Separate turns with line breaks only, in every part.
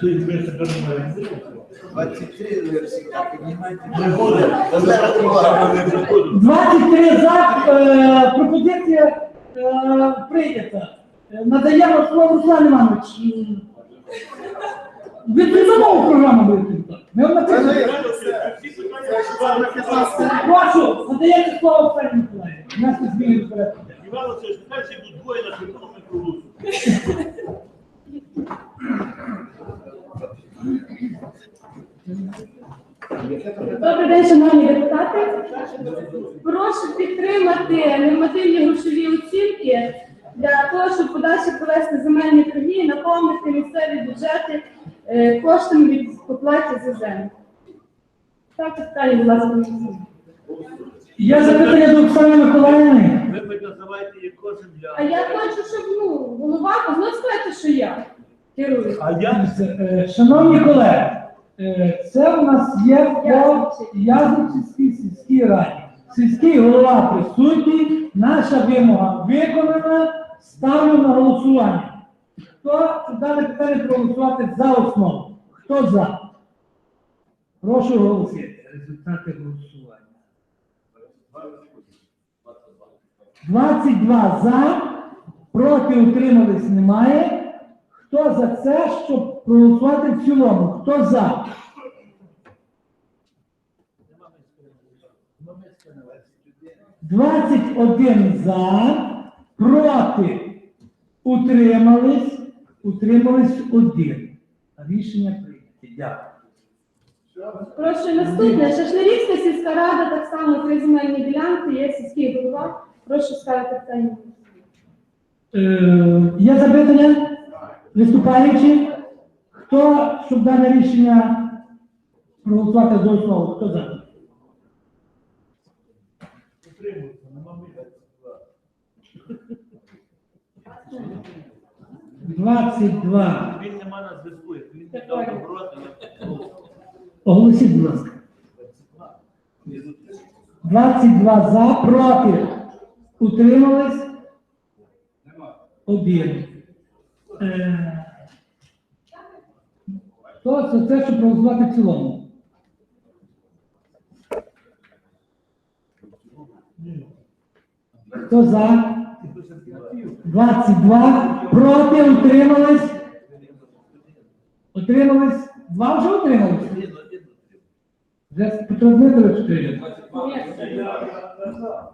Ти тебе себе немає.
23 версії, піднімайте.
Не буде.
23 за е, пропозиція е, прийнята. Е, Надаємо слово Руслан Іванович. Ви придумали програму виключно? Ми вам написали. Прошу, надаєте слово Оксані Миколаївні. У нас не зміни до.
Іван Васильович, перші будуть двоє на
Добрий день, шановні депутати. Прошу підтримати нормативні грошові оцінки для того, щоб подальше провести земельні торги і наповнити місцеві бюджети е, коштами від оплаті за землю. Так, питання, будь ласка.
Є запитання до Оксани Миколаївни.
Ви хоч називаєте як кожен
А я хочу, щоб ну, голова, ви сказати, що я керую.
А я
Е, Шановні колеги, це у нас є по Язичівській сільській раді. Сільський голова присутній, наша вимога виконана, ставлю на голосування. Хто дане питання проголосувати за основу? Хто за? Прошу голосувати. Результати голосування. 22 за, проти утримались немає. Хто за це, щоб проголосувати в цілому? Хто за? Двадцять один за, проти утримались, утримались один. Рішення прийнято. Дякую.
Прошу наступне. Шашлярівська сільська рада, так само три земельні ділянки, є сільський голова. Прошу ставити питання.
Е, є запитання? Виступаючі? Хто, щоб дане рішення проголосувати за основу? Хто за?
утримуються, нема місця.
22.
Він нема на зв'язку. Як він не дав добро,
Оголосіть, будь ласка. 22 за, проти. Утримались? Нема. Один. Е, Хто за це, щоб проголосувати в цілому? Хто за? 22. Проти утримались? Утримались? Два вже утримались? Петро Дмитрович.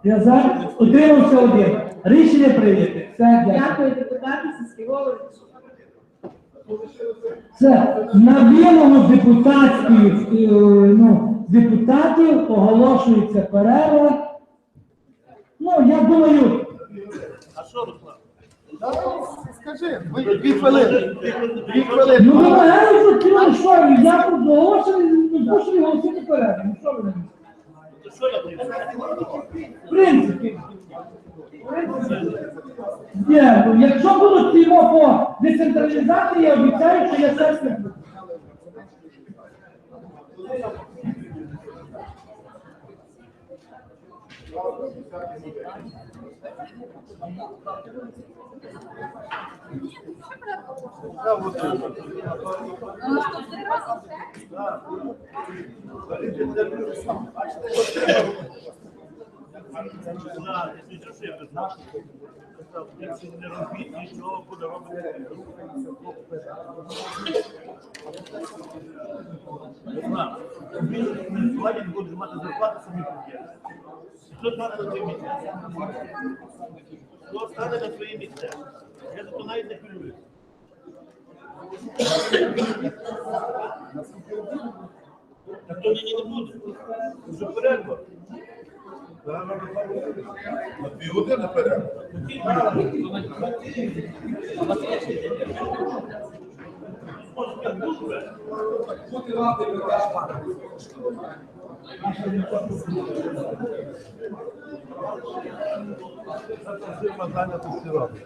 Я за. Утримався один. Рішення прийнято. Все, дякую.
Дякую, депутати, сільські голови.
На вимогу депутатської, е, ну, депутатів оголошується перерва. Ну, я думаю,
А що, Руслан?
Скажи, ви- дві хвилини. Дві хвилини.
ну вимагають, ну що, я оголошую, ну змушений голосувати перерву. Ну що ви не
То що я прийду?
В принципі. Ну, якщо будуть його по децентралізації, я обіцяю, що я.
Да, якщо що, я без нас. Якщо не робіть, нічого буде робити. Сьогодні буде мати зарплату самі піде. Хто стане на своє місце? Хто стане на своє місце? Я за то навіть не хвилююся. Так то нині не буде. Вже перерва.
На дві години перерва. Continuate per casa. Це питання тестувати.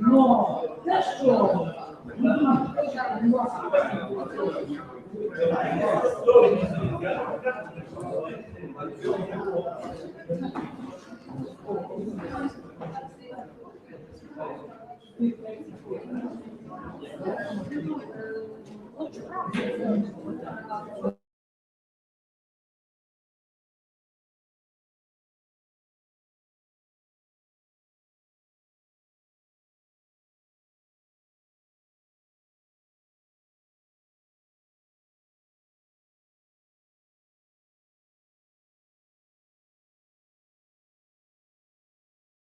Ну, це що?